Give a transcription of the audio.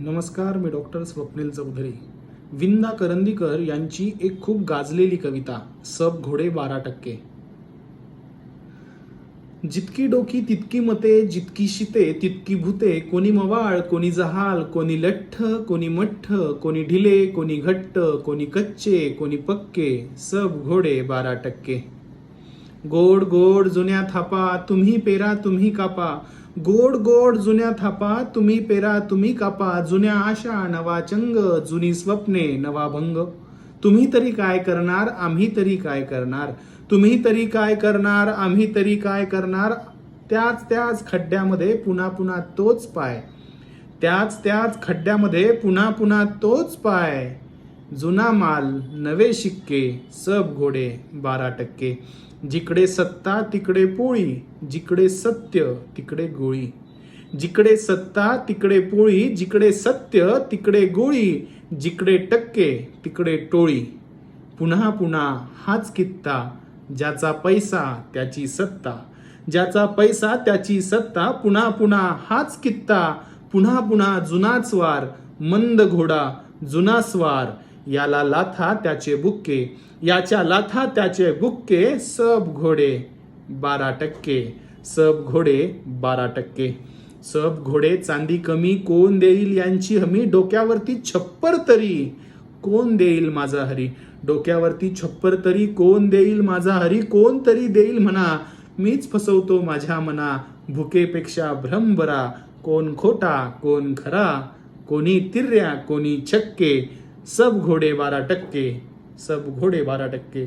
नमस्कार मी डॉक्टर स्वप्नील चौधरी. विंदा करंदीकर यांची एक खूप गाजलेली कविता सब घोडे बारा टक्के. जितकी डोकी तितकी मते जितकी शिते तितकी भूते. कोणी मवाळ कोणी जहाल कोणी लठ्ठ कोणी मठ्ठ कोणी ढिले कोणी घट्ट कोणी कच्चे कोणी पक्के. सब घोडे बारा टक्के. गोड गोड जुन्या थापा तुम्ही पेरा तुम्ही कापा. गोड गोड जुन्या थापा तुम्ही पेरा तुम्ही कापा जुन्या आशा नवा चंग जुनी स्वप्ने नवा भंग. तुम्ही तरी काय करणार आम्ही तरी काय करणार? तुम्ही तरी काय करणार आम्ही तरी काय करणार? त्याच त्याच खड्ड्यामध्ये पुन्हा पुन्हा तोच पाय. त्याच त्याच खड्ड्यामध्ये पुन्हा पुन्हा तोच पाय. जुना माल नवे शिक्के सब घोडे बारा टक्के. जिकडे सत्ता तिकडे पोळी जिकडे सत्य तिकडे गोळी. जिकडे सत्ता तिकडे पोळी जिकडे सत्य तिकडे गोळी जिकडे टक्के तिकडे टोळी. पुन्हा पुन्हा हाच कित्ता ज्याचा पैसा त्याची सत्ता. ज्याचा पैसा त्याची सत्ता पुन्हा पुन्हा हाच कित्ता. पुन्हा पुन्हा जुनाच वार मंद घोडा जुना स्वार. याला लाथा त्याचे बुक्के. याच्या लाथा त्याचे बुक्के सब घोडे बारा टक्के. सब घोडे बारा टक्के. सब घोडे चांदी कमी कोण देईल यांची हमी? डोक्यावरती छप्पर तरी कोण देईल माझा हरी? डोक्यावरती छप्पर तरी कोण देईल माझा हरी? कोण तरी देईल म्हणा. मीच फसवतो माझ्या मना. भुकेपेक्षा भ्रम बरा. कोण खोटा कोण खरा. कोणी तिर्या कोणी छक्के. सब घोडे बारा टक्के सब घोडे बारा टक्के।